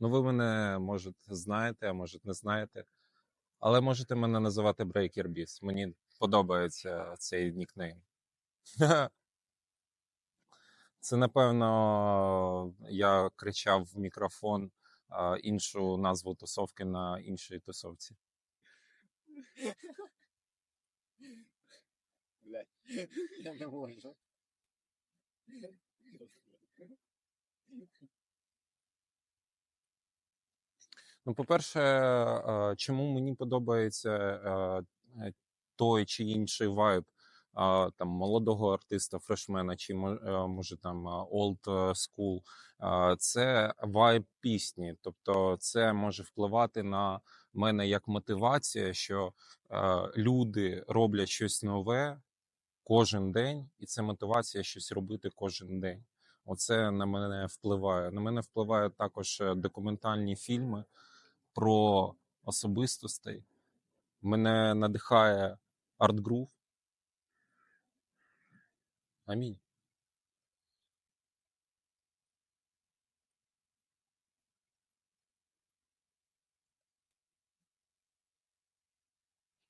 Ну, ви мене, може, знаєте, а може, не знаєте. Але можете мене називати Breaker Beast. Мені подобається цей нікнейм. Це, напевно, я кричав в мікрофон іншу назву тусовки на іншій тусовці. Блядь, я не можу. Ну, по-перше, е, чому мені подобається е, той чи інший вайб там молодого артиста, фрешмена, чи е, може там old school, це вайб пісні. Тобто, це може впливати на мене як мотивація, що люди роблять щось нове кожен день, і це мотивація щось робити кожен день. Оце на мене впливає. На мене впливають також е, документальні фільми про особистостей. Мене надихає арт-грув. Амінь.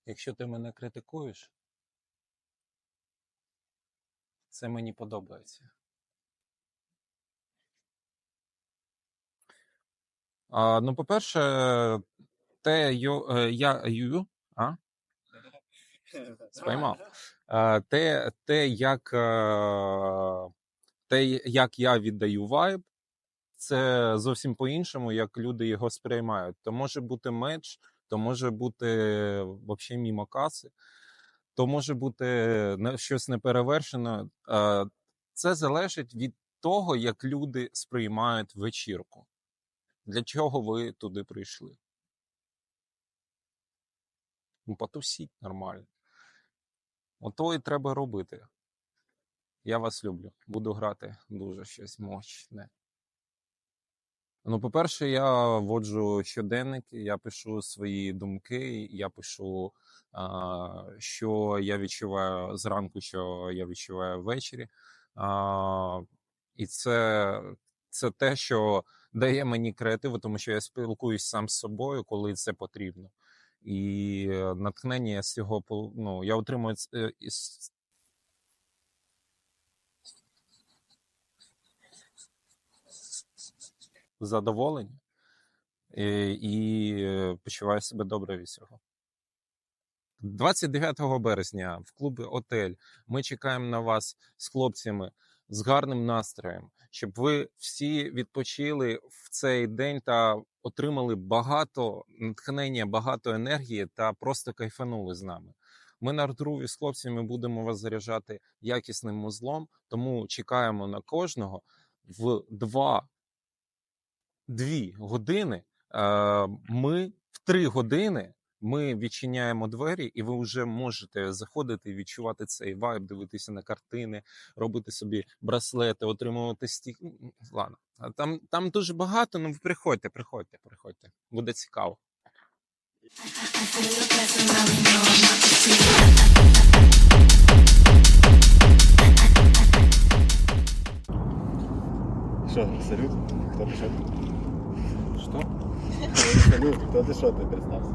Якщо ти мене критикуєш, це мені подобається. А, ну, по-перше, те, йо, е, я ю, а? Спіймав. Е, те, те, як, е, те, як я віддаю вайб, це зовсім по-іншому, як люди його сприймають. То може бути меч, то може бути взагалі мімо каси, то може бути щось неперевершене. Це залежить від того, як люди сприймають вечірку. Для чого ви туди прийшли? Ну, потусіть нормально. Ото і треба робити. Я вас люблю. Буду грати дуже щось мощне. Ну, по-перше, я вводжу щоденник, я пишу свої думки, я пишу, що я відчуваю зранку, що я відчуваю ввечері. І це, це те, що дає мені креативу, тому що я спілкуюсь сам з собою, коли це потрібно. І е, натхнення з цього ну, я отримую е, із задоволення і, і е, почуваю себе добре від цього. 29 березня в клубі Отель ми чекаємо на вас з хлопцями з гарним настроєм, щоб ви всі відпочили в цей день та отримали багато натхнення, багато енергії та просто кайфанули з нами. Ми на Артуруві з хлопцями будемо вас заряджати якісним музлом, тому чекаємо на кожного в два дві години. Е, Ми в три години ми відчиняємо двері, і ви вже можете заходити, відчувати цей вайб, дивитися на картини, робити собі браслети, отримувати стік. М, Ладно, А там, там дуже багато. Ну приходьте, приходьте, приходьте. Буде цікаво. Що, салют? Хто ти що? Салют, хто ти що ти представся?